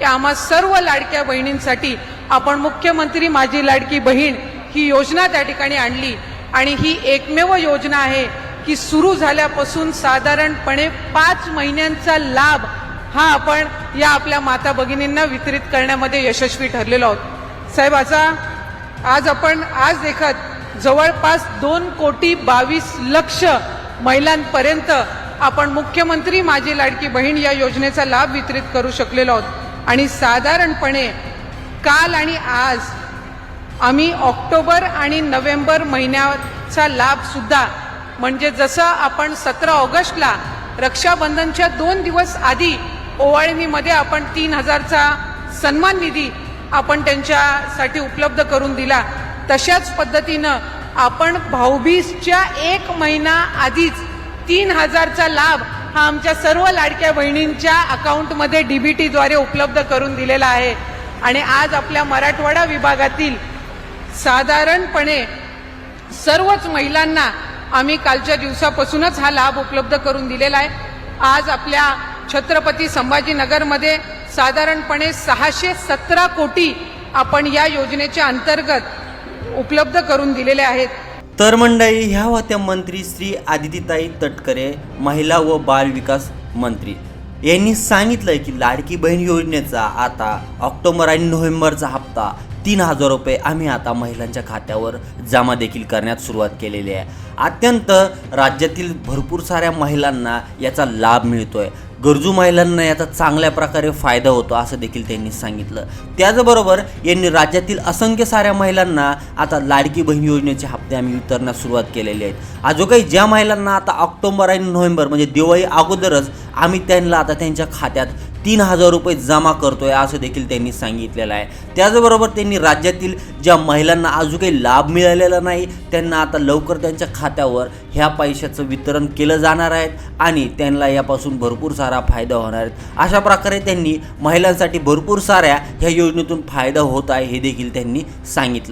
की आम्हा सर्व लाडक्या बहिणींसाठी आपण मुख्यमंत्री माझी लाडकी बहीण ही योजना त्या ठिकाणी आणली. आणि ही एकमेव योजना आहे की सुरू झाल्यापासून साधारणपणे पाच महिन्यांचा लाभ हा आपण या आपल्या माता भगिनींना वितरित करण्यामध्ये यशस्वी ठरलेलो आहोत. साहेब असा आज आपण आज देखत जवळपास दोन कोटी बावीस लक्ष महिलांपर्यंत आपण मुख्यमंत्री माझी लाडकी बहीण या योजनेचा लाभ वितरित करू शकलेलो आहोत. आणि साधारणपणे काल आणि आज आम्ही ऑक्टोबर आणि नोव्हेंबर महिन्याचा लाभसुद्धा म्हणजे जसं आपण सतरा ऑगस्टला रक्षाबंधनच्या दोन दिवस आधी ओवाळणीमध्ये आपण तीन हजारचा सन्मान निधी आपण त्यांच्यासाठी उपलब्ध करून दिला तशाच पद्धतीनं आपण भाऊबीजच्या एक महिना आधीच तीन हजारचा लाभ हा आमच्या सर्व लाडक्या बहिणींच्या अकाउंटमध्ये डीबीटीद्वारे उपलब्ध करून दिलेला आहे. आणि आज आपल्या मराठवाडा विभागातील साधारणपणे सर्वच महिलांना आम्ही कालच्या दिवसापासूनच हा लाभ उपलब्ध करून दिलेला आहे. आज आपल्या छत्रपती संभाजीनगरमध्ये साधारणपणे सहाशे सतरा कोटी आपण या योजनेच्या अंतर्गत उपलब्ध करून दिलेले आहेत. तर मंडळी ह्या होत्या मंत्री श्री आदितीताई तटकरे महिला व बाल विकास मंत्री. यांनी सांगितलंय की लाडकी बहीण योजनेचा आता ऑक्टोबर आणि नोव्हेंबरचा हप्ता तीन हजार रुपये आम्ही आता महिलांच्या खात्यावर जमा देखील करण्यात सुरुवात केलेली आहे. अत्यंत राज्यातील भरपूर साऱ्या महिलांना याचा लाभ मिळतोय. गरजू महिलांना याचा चांगल्या प्रकारे फायदा होतो असं देखील त्यांनी सांगितलं. त्याचबरोबर यांनी राज्यातील असंख्य साऱ्या महिलांना आता लाडकी बहीण योजनेचे हप्ते आम्ही वितरण्यास सुरुवात केलेली आहेत. अजून काही ज्या महिलांना आता ऑक्टोबर आणि नोव्हेंबर म्हणजे दिवाळी अगोदरच आम्ही त्यांना आता त्यांच्या खात्यात तीन हजार रुपये जमा करतो आहे असं देखील त्यांनी सांगितलेलं आहे. त्याचबरोबर त्यांनी राज्यातील ज्या महिलांना अजून काही लाभ मिळालेला नाही त्यांना आता लवकर त्यांच्या खात्यावर ह्या पैशाचं वितरण केलं जाणार आहे आणि त्यांना यापासून भरपूर सारा फायदा होणार आहे. अशा प्रकारे त्यांनी महिलांसाठी भरपूर साऱ्या ह्या योजनेतून फायदा होत आहे हे देखील त्यांनी सांगितलं.